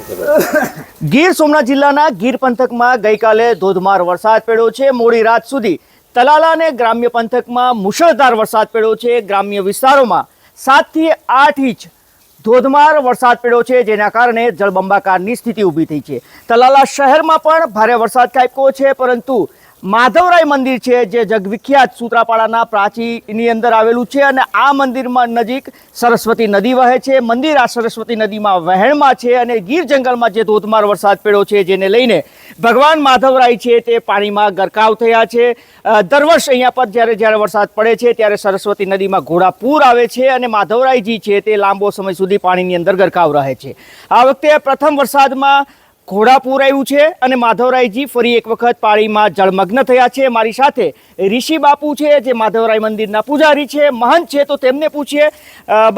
ગીર સોમનાથ જિલ્લાના ગીર પંથકમાં ગઈકાલે ધોધમાર વરસાદ પડ્યો છે. મોડી રાત સુધી તલાલા અને ગ્રામ્ય પંથકમાં મુશળધાર વરસાદ પડ્યો છે. ગ્રામ્ય વિસ્તારોમાં સાતથી આઠ ઇંચ ધોધમાર વરસાદ પડ્યો છે, જેના કારણે જળબંબાકારની સ્થિતિ ઊભી થઈ છે. તલાલા શહેરમાં પણ ભારે વરસાદ ખાબક્યો છે, પરંતુ માધવરાય મંદિર છે, જે જગવિખ્યાત સૂત્રાપાડાના પ્રાચીની અંદર આવેલું છે અને આ મંદિરમાં નજીક સરસ્વતી નદી વહે છે. મંદિર આ સરસ્વતી નદીમાં વહેણમાં છે અને ગીર જંગલમાં જે ધોધમાર વરસાદ પડ્યો છે જેને લઈને ભગવાન માધવરાય છે તે પાણીમાં ગરકાવ થયા છે. દર વર્ષ અહીંયા પર જ્યારે જ્યારે વરસાદ પડે છે ત્યારે સરસ્વતી નદીમાં ઘોડાપૂર આવે છે અને માધવરાયજી છે તે લાંબો સમય સુધી પાણીની અંદર ગરકાવ રહે છે. આ વખતે પ્રથમ વરસાદમાં ઘોડાપૂર આવ્યું છે અને માધવરાયજી ફરી એક વખત પાણીમાં જળમગ્ન થયા છે. મારી સાથે ઋષિ બાપુ છે, જે માધવરાય મંદિરના પૂજારી છે, મહંત છે. તો તેમને પૂછીએ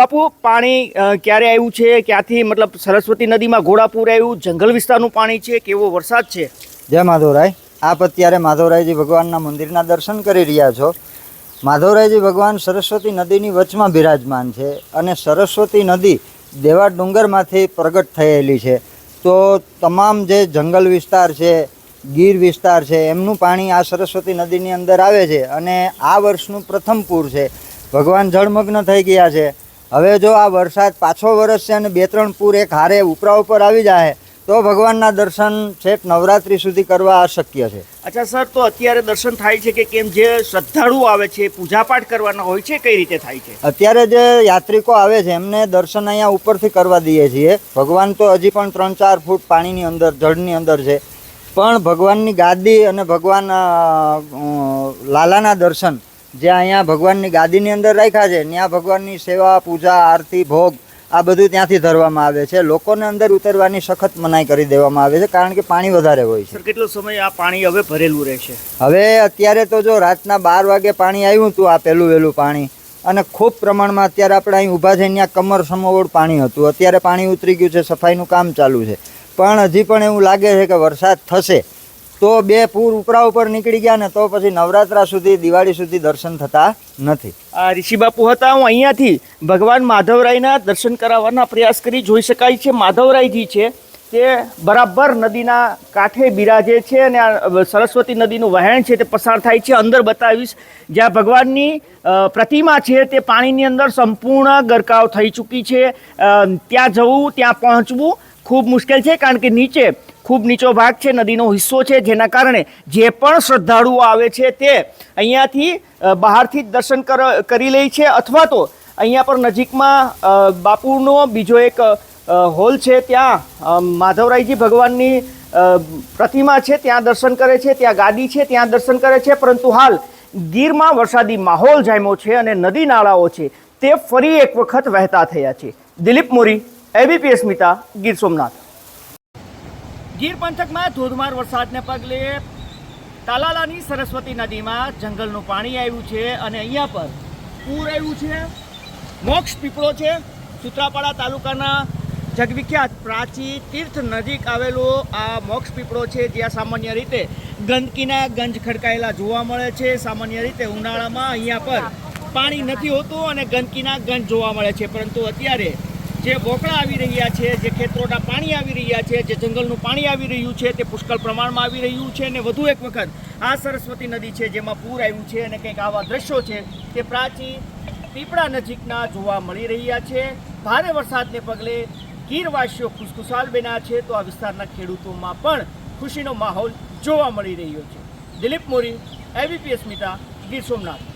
બાપુ, પાણી ક્યારે આવ્યું છે? ક્યાંથી, મતલબ સરસ્વતી નદીમાં ઘોડાપૂર આવ્યું? જંગલ વિસ્તારનું પાણી છે? કેવો વરસાદ છે? જય માધવરાય. આપ અત્યારે માધવરાયજી ભગવાનના મંદિરના દર્શન કરી રહ્યા છો. માધવરાયજી ભગવાન સરસ્વતી નદીની વચમાં બિરાજમાન છે અને સરસ્વતી નદી દેવા ડુંગરમાંથી પ્રગટ થયેલી છે. તો તમામ જે જંગલ વિસ્તાર છે, ગીર વિસ્તાર છે, એમનું પાણી આ સરસ્વતી નદીની અંદર આવે છે અને આ વર્ષનું પ્રથમ પૂર છે. ભગવાન જળમગ્ન થઈ ગયા છે. હવે જો આ વરસાદ પાછો વરસશે અને બે ત્રણ પૂર એક હારે ઉપરા ઉપર આવી જાય તો ભગવાનના દર્શન છેક નવરાત્રી સુધી કરવા અશક્ય છે. અચ્છા સર તો અત્યારે દર્શન થાય છે કે કેમ? જે શ્રદ્ધાળુ આવે છે પૂજાપાઠ કરવાના હોય છે કઈ રીતે થાય છે? અત્યારે જે યાત્રિકો આવે છે એમને દર્શન અહીંયા ઉપરથી કરવા દઈએ છીએ. ભગવાન તો હજી પણ ત્રણ ચાર ફૂટ પાણીની અંદર જળની અંદર છે. પણ ભગવાનની ગાદી અને ભગવાન લાલાના દર્શન જે અહીંયા ભગવાનની ગાદીની અંદર રાખ્યા છે ત્યાં ભગવાનની સેવા પૂજા આરતી ભોગ આ બધું ત્યાંથી ધરવામાં આવે છે. લોકોને અંદર ઉતરવાની સખત મનાઈ કરી દેવામાં આવે છે કારણ કે પાણી વધારે હોય છે. કેટલો સમય આ પાણી હવે ભરેલું રહેશે? હવે અત્યારે તો જો રાતના બાર વાગે પાણી આવ્યું હતું આ પહેલું વહેલું પાણી અને ખૂબ પ્રમાણમાં અત્યારે આપણે અહીં ઊભા થઈને ત્યાં કમર સમોવડ પાણી હતું. અત્યારે પાણી ઉતરી ગયું છે સફાઈનું કામ ચાલુ છે. પણ હજી પણ એવું લાગે છે કે વરસાદ થશે. તો બે પૂર ઉપરા ઉપર નીકળી ગયા ને તો પછી નવરાત્રા સુધી, દિવાળી સુધી દર્શન થતા નથી. આ ઋષિ બાપુ હતા, હું અહીંયાથી ભગવાન માધવરાયના દર્શન કરાવવાના પ્રયાસ કરી, જોઈ શકાય છે, માધવરાયજી છે, તે બરાબર નદીના કાંઠે બિરાજે છે અને આ સરસ્વતી નદીનું વહેણ છે તે પસાર થાય છે. અંદર બતાવીશ, જ્યાં ભગવાનની પ્રતિમા છે તે પાણીની અંદર સંપૂર્ણ ગરકાવ થઈ ચૂકી છે. ત્યાં જવું, ત્યાં પહોંચવું ખૂબ મુશ્કેલ છે, કારણ કે નીચે ખૂબ નીચો ભાગ છે, નદીનો હિસ્સો છે, જેના કારણે જે પણ શ્રદ્ધાળુઓ આવે છે તે અહીંયાથી બહારથી જ દર્શન કર- લે છે અથવા તો અહીંયા પર નજીકમાં બાપુનો બીજો એક હોલ છે, ત્યાં માધવરાયજી ભગવાનની પ્રતિમા છે, ત્યાં દર્શન કરે છે, ત્યાં ગાદી છે, ત્યાં દર્શન કરે છે, પરંતુ હાલ ગીરમાં વરસાદી માહોલ જામ્યો છે અને નદી નાળાઓ છે, તે ફરી એક વખત વહેતા થયા છે. દિલીપ મોરી એબીપી મિતા, ગીર સોમનાથ. ગીર પંથકમાં ધોધમાર વરસાદને પગલે તાલાલાની સરસ્વતી નદીમાં જંગલનું પાણી આવ્યું છે અને અહીંયા પર પૂર આવ્યું છે, મોક્ષ પીપળો છે. સુત્રાપાડા તાલુકાના જગવિખ્યાત પ્રાચી તીર્થ નજીક આવેલો આ મોક્ષ પીપળો છે, જ્યાં સામાન્ય રીતે ગંદકીના ગંજ ખડકાયેલા જોવા મળે છે. સામાન્ય રીતે ઉનાળામાં અહીંયા પર પાણી નથી હોતું અને ગંદકીના ગંજ જોવા મળે છે. પરંતુ અત્યારે જે બોકળા આવી રહ્યા છે, જે ખેતરોના પાણી આવી રહ્યા છે, જે જંગલનું પાણી આવી રહ્યું છે, તે પુષ્કળ પ્રમાણમાં આવી રહ્યું છે અને વધુ એક વખત આ સરસ્વતી નદી છે, જેમાં પૂર આવ્યું છે અને કંઈક આવા દ્રશ્યો છે તે પ્રાચી પીપળા નજીકના જોવા મળી રહ્યા છે. ભારે વરસાદને પગલે ગીરવાસીઓ ખુશખુશાલ બન્યા છે, તો આ વિસ્તારના ખેડૂતોમાં પણ ખુશીનો માહોલ જોવા મળી રહ્યો છે. દિલીપ મોરી એબીપી મિતા ગીર સોમનાથ.